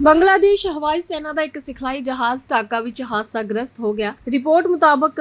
ਬੰਗਲਾਦੇਸ਼ ਹਵਾਈ ਸੈਨਾ ਦਾ ਇੱਕ ਸਿਖਲਾਈ ਜਹਾਜ਼ ਢਾਕਾ ਵਿੱਚ ਹਾਦਸਾਗ੍ਰਸਤ ਹੋ ਗਿਆ। ਰਿਪੋਰਟ ਮੁਤਾਬਕ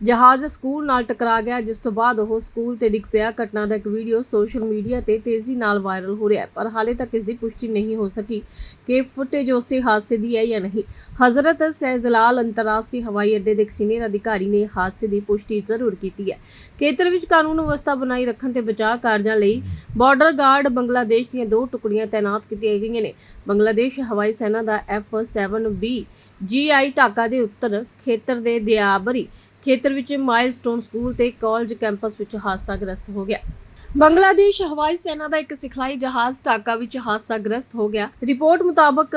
ਜਹਾਜ਼ ਸਕੂਲ ਨਾਲ ਟਕਰਾ ਗਿਆ, ਜਿਸ ਤੋਂ ਬਾਅਦ ਉਹ ਸਕੂਲ ਤੇ ਡਿੱਗ ਪਿਆ। ਘਟਨਾ ਦਾ ਇੱਕ ਵੀਡੀਓ ਸੋਸ਼ਲ ਮੀਡੀਆ ਤੇ ਤੇਜ਼ੀ ਨਾਲ ਵਾਇਰਲ ਹੋ ਰਿਹਾ ਹੈ, ਪਰ ਹਾਲੇ ਤੱਕ ਇਸ ਦੀ ਪੁਸ਼ਟੀ ਨਹੀਂ ਹੋ ਸਕੀ ਕਿ ਫੁਟੇਜ ਉਸੇ ਹਾਦਸੇ ਦੀ ਹੈ ਜਾਂ ਨਹੀਂ। ਹਜ਼ਰਤ ਸਹਿਜਲਾਲ ਅੰਤਰਰਾਸ਼ਟਰੀ ਹਵਾਈ ਅੱਡੇ ਦੇ ਇੱਕ ਸੀਨੀਅਰ ਅਧਿਕਾਰੀ ਨੇ ਹਾਦਸੇ ਦੀ ਪੁਸ਼ਟੀ ਜ਼ਰੂਰ ਕੀਤੀ ਹੈ। ਖੇਤਰ ਵਿੱਚ ਕਾਨੂੰਨ ਵਿਵਸਥਾ ਬਣਾਈ ਰੱਖਣ ਤੇ ਬਚਾਅ ਕਾਰਜਾਂ ਲਈ ਬਾਰਡਰ ਗਾਰਡ ਬੰਗਲਾਦੇਸ਼ ਦੀਆਂ ਦੋ ਟੁਕੜੀਆਂ ਤਾਇਨਾਤ ਕੀਤੀਆਂ ਗਈਆਂ ਨੇ। ਬੰਗਲਾਦੇਸ਼ ਹਵਾਈ ਸੈਨਾ ਦਾ F-7B GI ਢਾਕਾ ਦੇ ਉੱਤਰ ਖੇਤਰ ਦੇ ਦਿਆਬਰੀ ਖੇਤਰ ਵਿੱਚ ਮਾਈਲਸਟੋਨ ਸਕੂਲ ਤੇ ਕਾਲਜ ਕੈਂਪਸ ਵਿੱਚ ਹਾਦਸਾਗ੍ਰਸਤ ਹੋ ਗਿਆ। ਬੰਗਲਾਦੇਸ਼ ਹਵਾਈ ਸੈਨਾ ਦਾ ਇੱਕ ਸਿਖਲਾਈ ਜਹਾਜ਼ ਢਾਕਾ ਵਿੱਚ ਹਾਦਸਾਗ੍ਰਸਤ ਹੋ ਗਿਆ। ਰਿਪੋਰਟ ਮੁਤਾਬਕ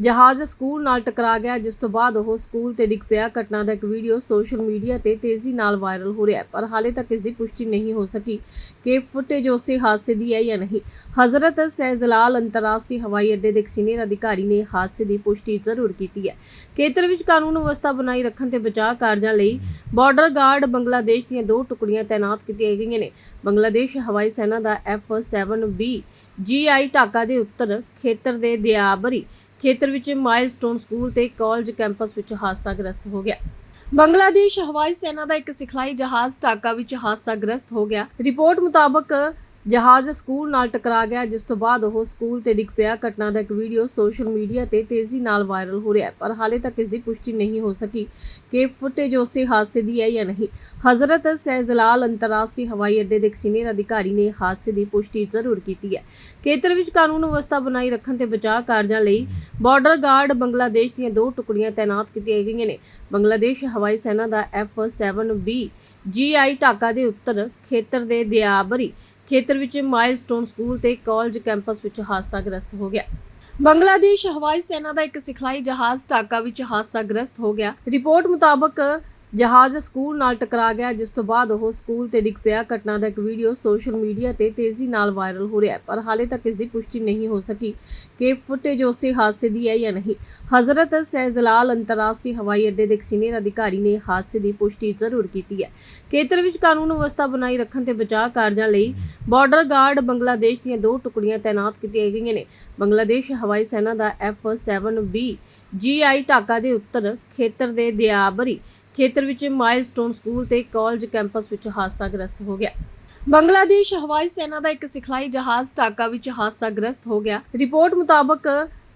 ਜਹਾਜ਼ ਸਕੂਲ ਨਾਲ ਟਕਰਾ ਗਿਆ, ਜਿਸ ਤੋਂ ਬਾਅਦ ਉਹ ਸਕੂਲ ਤੇ ਡਿੱਗ ਪਿਆ। ਘਟਨਾ ਦਾ ਇੱਕ ਵੀਡੀਓ ਸੋਸ਼ਲ ਮੀਡੀਆ ਤੇ ਤੇਜ਼ੀ ਨਾਲ ਵਾਇਰਲ ਹੋ ਰਿਹਾ ਹੈ, ਪਰ ਹਾਲੇ ਤੱਕ ਇਸ ਦੀ ਪੁਸ਼ਟੀ ਨਹੀਂ ਹੋ ਸਕੀ ਕਿ ਫੁਟੇਜ ਉਸੇ ਹਾਦਸੇ ਦੀ ਹੈ ਜਾਂ ਨਹੀਂ। ਹਜ਼ਰਤ ਸਹਿਜਲਾਲ ਅੰਤਰਰਾਸ਼ਟਰੀ ਹਵਾਈ ਅੱਡੇ ਦੇ ਇੱਕ ਸੀਨੀਅਰ ਅਧਿਕਾਰੀ ਨੇ ਹਾਦਸੇ ਦੀ ਪੁਸ਼ਟੀ ਜ਼ਰੂਰ ਕੀਤੀ ਹੈ। ਖੇਤਰ ਵਿੱਚ ਕਾਨੂੰਨ ਵਿਵਸਥਾ ਬਣਾਈ ਰੱਖਣ ਤੇ ਬਚਾਅ ਕਾਰਜਾਂ ਲਈ ਬਾਰਡਰ ਗਾਰਡ ਬੰਗਲਾਦੇਸ਼ ਦੀਆਂ ਦੋ ਟੁਕੜੀਆਂ ਤਾਇਨਾਤ ਕੀਤੀਆਂ ਗਈਆਂ ਨੇ। ਬੰਗਲਾਦੇਸ਼ ਹਵਾਈ ਸੈਨਾ ਦਾ F-7B GI ਢਾਕਾ ਦੇ ਉੱਤਰ ਖੇਤਰ ਦੇ ਦਿਆਬਰੀ ਖੇਤਰ ਵਿੱਚ ਮਾਈਲਸਟੋਨ ਸਕੂਲ ਤੇ ਕਾਲਜ ਕੈਂਪਸ ਵਿੱਚ ਹਾਦਸਾਗ੍ਰਸਤ ਹੋ ਗਿਆ। ਬੰਗਲਾਦੇਸ਼ ਹਵਾਈ ਸੈਨਾ ਦਾ ਇੱਕ ਸਿਖਲਾਈ ਜਹਾਜ਼ ਢਾਕਾ ਵਿੱਚ ਹਾਦਸਾਗ੍ਰਸਤ ਹੋ ਗਿਆ। ਰਿਪੋਰਟ ਮੁਤਾਬਕ ਜਹਾਜ਼ ਸਕੂਲ ਨਾਲ ਟਕਰਾ ਗਿਆ, ਜਿਸ ਤੋਂ ਬਾਅਦ ਉਹ ਸਕੂਲ ਤੇ ਡਿੱਗ ਪਿਆ। ਘਟਨਾ ਦਾ ਇੱਕ ਵੀਡੀਓ ਸੋਸ਼ਲ ਮੀਡੀਆ ਤੇ ਤੇਜ਼ੀ ਨਾਲ ਵਾਇਰਲ ਹੋ ਰਿਹਾ ਹੈ, ਪਰ ਹਾਲੇ ਤੱਕ ਇਸ ਦੀ ਪੁਸ਼ਟੀ ਨਹੀਂ ਹੋ ਸਕੀ ਕਿ ਫੁਟੇਜ ਉਸੇ ਹਾਦਸੇ ਦੀ ਹੈ ਜਾਂ ਨਹੀਂ। ਹਜ਼ਰਤ ਸਹਿਜਲਾਲ ਅੰਤਰਰਾਸ਼ਟਰੀ ਹਵਾਈ ਅੱਡੇ ਦੇ ਇੱਕ ਸੀਨੀਅਰ ਅਧਿਕਾਰੀ ਨੇ ਹਾਦਸੇ ਦੀ ਪੁਸ਼ਟੀ ਜ਼ਰੂਰ ਕੀਤੀ ਹੈ। ਖੇਤਰ ਵਿੱਚ ਕਾਨੂੰਨ ਵਿਵਸਥਾ ਬਣਾਈ ਰੱਖਣ ਤੇ ਬਚਾਅ ਕਾਰਜਾਂ ਲਈ ਬਾਰਡਰ ਗਾਰਡ ਬੰਗਲਾਦੇਸ਼ ਦੀਆਂ ਦੋ ਟੁਕੜੀਆਂ ਤਾਇਨਾਤ ਕੀਤੀਆਂ ਗਈਆਂ ਨੇ। ਬੰਗਲਾਦੇਸ਼ ਹਵਾਈ ਸੈਨਾ ਦਾ F-7B GI ਢਾਕਾ ਦੇ ਉੱਤਰ ਖੇਤਰ ਦੇ ਦਿਆਬਰੀ ਖੇਤਰ ਵਿੱਚ ਮਾਈਲਸਟੋਨ ਸਕੂਲ ਤੇ ਕਾਲਜ ਕੈਂਪਸ ਵਿੱਚ ਹਾਦਸਾਗ੍ਰਸਤ ਹੋ ਗਿਆ। ਬੰਗਲਾਦੇਸ਼ ਹਵਾਈ ਸੈਨਾ ਦਾ ਇੱਕ ਸਿਖਲਾਈ ਜਹਾਜ਼ ਢਾਕਾ ਵਿੱਚ ਹਾਦਸਾਗ੍ਰਸਤ ਹੋ ਗਿਆ। ਰਿਪੋਰਟ ਮੁਤਾਬਕ ਜਹਾਜ਼ ਸਕੂਲ ਨਾਲ ਟਕਰਾ ਗਿਆ, ਜਿਸ ਤੋਂ ਬਾਅਦ ਉਹ ਸਕੂਲ ਤੇ ਡਿੱਗ ਪਿਆ। ਘਟਨਾ ਦਾ ਇੱਕ ਵੀਡੀਓ ਸੋਸ਼ਲ ਮੀਡੀਆ ਤੇ ਤੇਜ਼ੀ ਨਾਲ ਵਾਇਰਲ ਹੋ ਰਿਹਾ ਹੈ, ਪਰ ਹਾਲੇ ਤੱਕ ਇਸ ਦੀ ਪੁਸ਼ਟੀ ਨਹੀਂ ਹੋ ਸਕੀ ਕਿ ਫੁਟੇਜ ਉਸੇ ਹਾਦਸੇ ਦੀ ਹੈ ਜਾਂ ਨਹੀਂ। ਹਜ਼ਰਤ ਸਹਿਜਲਾਲ ਅੰਤਰਰਾਸ਼ਟਰੀ ਹਵਾਈ ਅੱਡੇ ਦੇ ਇੱਕ ਸੀਨੀਅਰ ਅਧਿਕਾਰੀ ਨੇ ਹਾਦਸੇ ਦੀ ਪੁਸ਼ਟੀ ਜ਼ਰੂਰ ਕੀਤੀ ਹੈ। ਖੇਤਰ ਵਿੱਚ ਕਾਨੂੰਨ ਵਿਵਸਥਾ ਬਣਾਈ ਰੱਖਣ ਤੇ ਬਚਾਅ ਕਾਰਜਾਂ ਲਈ ਬਾਰਡਰ ਗਾਰਡ ਬੰਗਲਾਦੇਸ਼ ਦੀਆਂ ਦੋ ਟੁਕੜੀਆਂ ਤਾਇਨਾਤ ਕੀਤੀਆਂ ਗਈਆਂ ਨੇ। ਬੰਗਲਾਦੇਸ਼ ਹਵਾਈ ਸੈਨਾ ਦਾ F-7B GI ਢਾਕਾ ਦੇ ਉੱਤਰ ਖੇਤਰ ਦੇ ਦਿਆਬਰੀ ਖੇਤਰ ਵਿੱਚ ਮਾਈਲਸਟੋਨ ਸਕੂਲ ਤੇ ਕਾਲਜ ਕੈਂਪਸ ਵਿੱਚ ਹਾਦਸਾਗ੍ਰਸਤ ਹੋ ਗਿਆ। ਬੰਗਲਾਦੇਸ਼ ਹਵਾਈ ਸੈਨਾ ਦਾ ਇੱਕ ਸਿਖਲਾਈ ਜਹਾਜ਼ ਢਾਕਾ ਵਿੱਚ ਹਾਦਸਾਗ੍ਰਸਤ ਹੋ ਗਿਆ। ਰਿਪੋਰਟ ਮੁਤਾਬਕ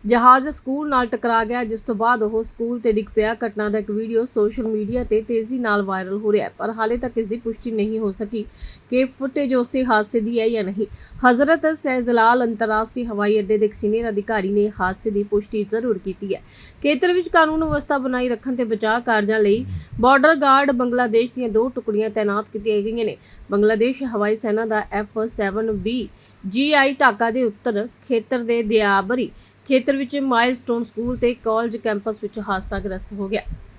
ਜਹਾਜ਼ ਸਕੂਲ ਨਾਲ ਟਕਰਾ ਗਿਆ, ਜਿਸ ਤੋਂ ਬਾਅਦ ਉਹ ਸਕੂਲ ਤੇ ਡਿੱਗ ਪਿਆ। ਘਟਨਾ ਦਾ ਇੱਕ ਵੀਡੀਓ ਸੋਸ਼ਲ ਮੀਡੀਆ ਤੇ ਤੇਜ਼ੀ ਨਾਲ ਵਾਇਰਲ ਹੋ ਰਿਹਾ ਹੈ, ਪਰ ਹਾਲੇ ਤੱਕ ਇਸ ਦੀ ਪੁਸ਼ਟੀ ਨਹੀਂ ਹੋ ਸਕੀ ਕਿ ਫੁਟੇਜ ਉਸੇ ਹਾਦਸੇ ਦੀ ਹੈ ਜਾਂ ਨਹੀਂ। ਹਜ਼ਰਤ ਸਹਿਜਲਾਲ ਅੰਤਰਰਾਸ਼ਟਰੀ ਹਵਾਈ ਅੱਡੇ ਦੇ ਇੱਕ ਸੀਨੀਅਰ ਅਧਿਕਾਰੀ ਨੇ ਹਾਦਸੇ ਦੀ ਪੁਸ਼ਟੀ ਜ਼ਰੂਰ ਕੀਤੀ ਹੈ। ਖੇਤਰ ਵਿੱਚ ਕਾਨੂੰਨ ਵਿਵਸਥਾ ਬਣਾਈ ਰੱਖਣ ਤੇ ਬਚਾਅ ਕਾਰਜਾਂ ਲਈ ਬਾਰਡਰ ਗਾਰਡ ਬੰਗਲਾਦੇਸ਼ ਦੀਆਂ ਦੋ ਟੁਕੜੀਆਂ ਤਾਇਨਾਤ ਕੀਤੀਆਂ ਗਈਆਂ ਨੇ। ਬੰਗਲਾਦੇਸ਼ ਹਵਾਈ ਸੈਨਾ ਦਾ F-7B GI ਢਾਕਾ ਦੇ ਉੱਤਰ ਖੇਤਰ ਦੇ ਦਿਆਬਰੀ ਖੇਤਰ ਵਿੱਚ ਮਾਈਲਸਟੋਨ ਸਕੂਲ ਤੇ ਕਾਲਜ ਕੈਂਪਸ ਵਿੱਚ ਹਾਦਸਾ ਗ੍ਰਸਤ ਹੋ ਗਿਆ।